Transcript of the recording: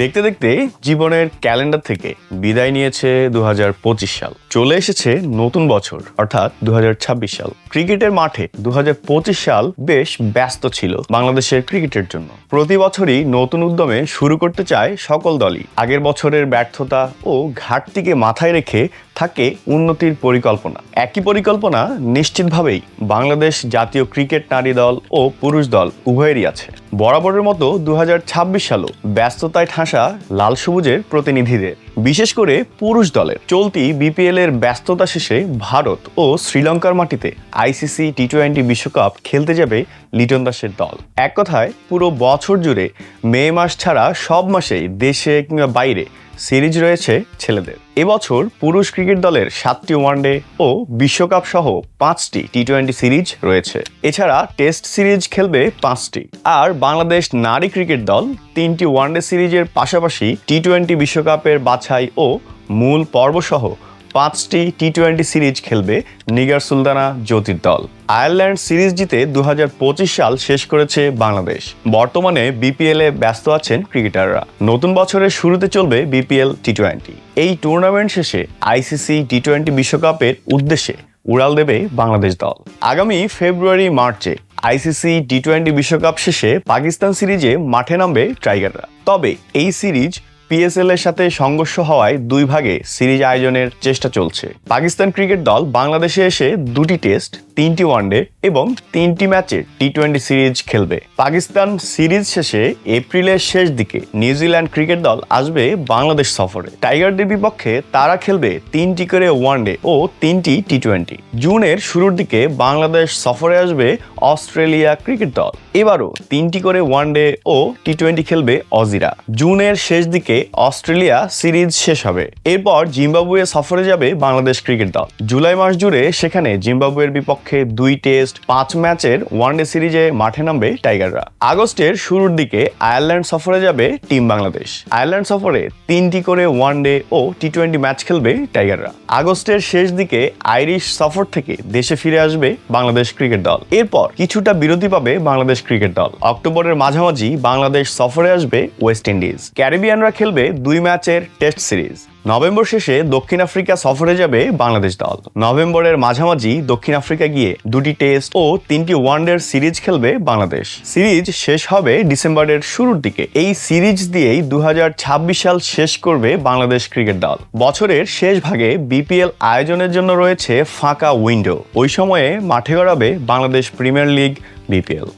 দেখতে দেখতে জীবনের ক্যালেন্ডার থেকে বিদায় নিয়েছে দু হাজার পঁচিশ সাল। চলে এসেছে নতুন বছর, অর্থাৎ দুহাজার ছাব্বিশ সাল। ক্রিকেটের মাঠে দু হাজার পঁচিশ সাল বেশ ব্যস্ত ছিল বাংলাদেশের ক্রিকেটের জন্য। প্রতি বছরই নতুন উদ্যমে শুরু করতে চায় সকল দলই। আগের বছরের ব্যর্থতা ও ঘাটতিকে মাথায় রেখে থাকে উন্নতির পরিকল্পনা। একই পরিকল্পনা নিশ্চিতভাবেই বাংলাদেশ জাতীয় ক্রিকেট নারী দল ও পুরুষ দল উভয়েরই আছে। বরাবরের মতো দু সালও ব্যস্ততায় ঠাসা লাল সবুজের প্রতিনিধিদের। বিশেষ করে পুরুষ দলের। চলতি বিপিএল এর ব্যস্ততা শেষে ভারত ও শ্রীলঙ্কার মাটিতে আইসিসি টি টোয়েন্টি বিশ্বকাপ খেলতে যাবে লিটন দাসের দল। এক কথায়, পুরো বছর জুড়ে মে মাস ছাড়া সব মাসেই দেশে কিংবা বাইরে সিরিজ রয়েছে ছেলেদের। এবছর পুরুষ ক্রিকেট দলের সাতটি ওয়ানডে ও বিশ্বকাপ সহ পাঁচটি টি টোয়েন্টি সিরিজ রয়েছে। এছাড়া টেস্ট সিরিজ খেলবে পাঁচটি। আর বাংলাদেশ নারী ক্রিকেট দল তিনটি ওয়ানডে সিরিজের পাশাপাশি টি টোয়েন্টি বিশ্বকাপের বাছাই ও মূল পর্বসহ পাঁচটি টি টোয়েন্টি সিরিজ খেলবে নিগার সুলতানা জ্যোতির দল। আয়ারল্যান্ড সিরিজ জিতে দুহাজার পঁচিশ সাল শেষ করেছে বাংলাদেশ। বর্তমানে বিপিএল এ ব্যস্ত আছেন ক্রিকেটাররা। নতুন বছরের শুরুতে চলবে বিপিএল টি টোয়েন্টি এই টুর্নামেন্ট শেষে আইসিসি টি টোয়েন্টি বিশ্বকাপের উদ্দেশ্যে উড়াল দেবে বাংলাদেশ দল। আগামী ফেব্রুয়ারি, মার্চে আইসিসি টি টোয়েন্টি বিশ্বকাপ শেষে পাকিস্তান সিরিজে মাঠে নামবে টাইগাররা। তবে এই সিরিজ পিএসএল এর সাথে সংঘর্ষ হওয়ায় দুই ভাগে সিরিজ আয়োজনের চেষ্টা চলছে। পাকিস্তান ক্রিকেট দল বাংলাদেশে এসে দুটি টেস্ট তিনটি ওয়ানডে এবং তিনটি ম্যাচে টি টোয়েন্টি সিরিজ খেলবে। পাকিস্তান সিরিজ শেষে এপ্রিলের শেষ দিকে নিউজিল্যান্ড ক্রিকেট দল আসবে বাংলাদেশ সফরে। টাইগারদের বিপক্ষে তারা খেলবে তিনটি করে ওয়ানডে ও তিনটি টি টোয়েন্টি জুনের শুরুর দিকে বাংলাদেশ সফরে আসবে অস্ট্রেলিয়া ক্রিকেট দল। এবারও তিনটি করে ওয়ানডে ও টি টোয়েন্টি খেলবে অজিরা। জুনের শেষ দিকে অস্ট্রেলিয়া সিরিজ শেষ হবে। এরপর জিম্বাবুয়ে সফরে যাবে বাংলাদেশ ক্রিকেট দল। জুলাই মাস জুড়ে সেখানে জিম্বাবুয়ের বিপক্ষে দুই টেস্ট, পাঁচ ম্যাচের ওয়ানডে সিরিজে মাঠে নামবে টাইগাররা। আগস্টের শুরুর দিকে আয়ারল্যান্ড সফরে যাবে টিম বাংলাদেশ। আয়ারল্যান্ড সফরে তিনটি করে ওয়ানডে ও টি টোয়েন্টি ম্যাচ খেলবে টাইগাররা। আগস্টের শেষ দিকে আইরিশ সফর থেকে দেশে ফিরে আসবে বাংলাদেশ ক্রিকেট দল। এরপর কিছুটা বিরতি পাবে বাংলাদেশ ক্রিকেট দল। অক্টোবরের মাঝামাঝি বাংলাদেশ সফরে আসবে ওয়েস্ট ইন্ডিজ। ক্যারিবিয়ানরা খেলবে দুই ম্যাচের টেস্ট সিরিজ। নভেম্বর শেষে দক্ষিণ আফ্রিকা সফরে যাবে বাংলাদেশ দল। নভেম্বরের মাঝামাঝি দক্ষিণ আফ্রিকা গিয়ে দুটি টেস্ট ও তিনটি ওয়ানডের সিরিজ খেলবে বাংলাদেশ। সিরিজ শেষ হবে ডিসেম্বরের শুরুর দিকে। এই সিরিজ দিয়েই দু হাজার ছাব্বিশ সাল শেষ করবে বাংলাদেশ ক্রিকেট দল। বছরের শেষ ভাগে বিপিএল আয়োজনের জন্য রয়েছে ফাঁকা উইন্ডো। ওই সময়ে মাঠে গড়াবে বাংলাদেশ প্রিমিয়ার লিগ বিপিএল।